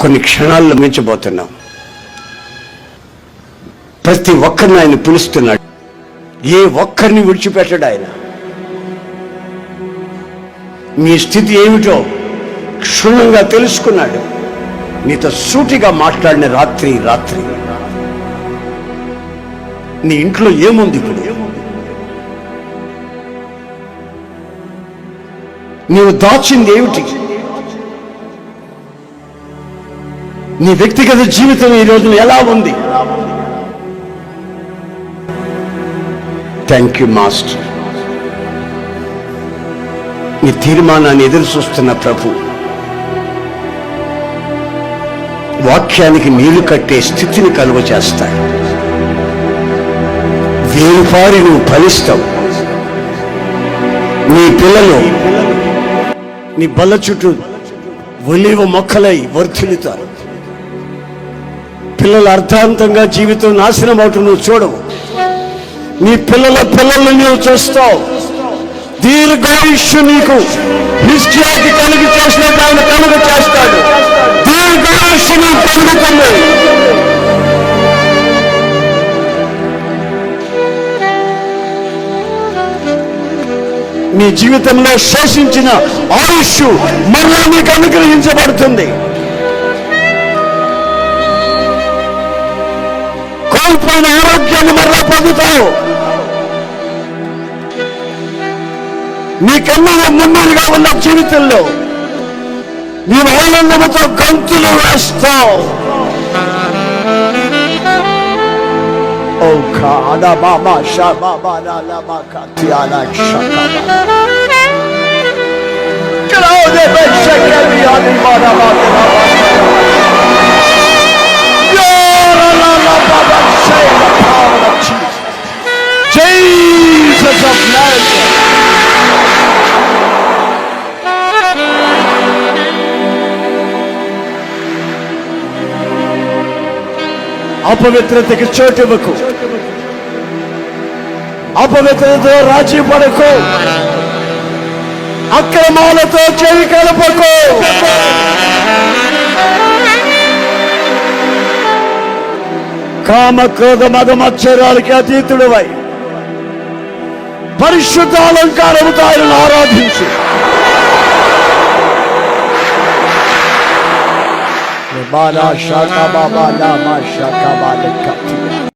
కొన్ని క్షణాల్లో మించబోతున్నాం ప్రతి ఒక్కరిని ఆయన పిలుస్తున్నాడు. ఏ ఒక్కరిని విడిచిపెట్టడు ఆయన. నీ స్థితి ఏమిటో క్షుణ్ణంగా తెలుసుకున్నాడు. నీతో సూటిగా మాట్లాడిన రాత్రి రాత్రి. నీ ఇంట్లో ఏముంది ఇప్పుడు? నీవు దాచింది ఏమిటి? నీ వ్యక్తిగత జీవితం ఈ రోజున ఎలా ఉంది? థ్యాంక్ యూ మాస్టర్ నీ తీర్మానాన్ని ఎదురు చూస్తున్న ప్రభు వాక్యానికి నీళ్ళు కట్టే స్థితిని కలుగ చేస్తాడు. వేరుపారి నువ్వు ఫలిస్తావు. నీ పిల్లలు నీ బల్ల చుట్టూ ఒలివ మొక్కలై వర్ధిల్లుతారు. పిల్లలు అర్థాంతంగా జీవితం నాశనం అవుతుంది నువ్వు చూడవు. నీ పిల్లల పిల్లల్ని నువ్వు చూస్తావు. దీర్ఘాయుష్ నీకు. హిస్కియాకి కలిగి చేసినట్టు ఆయన కలుగు చేస్తాడు. దీర్ఘాయుష్ నీకు కలుగుతుంది నీ జీవితంలో శోషించిన ఆయుష్ మరలా నీకు అనుగ్రహించబడుతుంది. కోల్పోయిన ఆరోగ్యాన్ని మరలా పొందుతావు నీకన్నా మున్నీరుగా ఉన్న జీవితంలో నీవు ఆనందముతో గంతులు వేస్తావు ఓ కాదా బాబా షా బాబా లాలా బాకా తియాలా షకా Claude Bechekeli Ali Bada Jesus of Nazareth అపవిత్రతకి అపవిత్రతతో రాజీ పడకు. అక్రమాలతో చెవి కలపకు. కామ క్రోధ మద మత్సరాలకి అతీతుడు వై పరిశుద్ధ అలంకారముతో ఆయనను ఆరాధించు బాలా శాఖ బాబా లామా శాఖ బాల కత్తి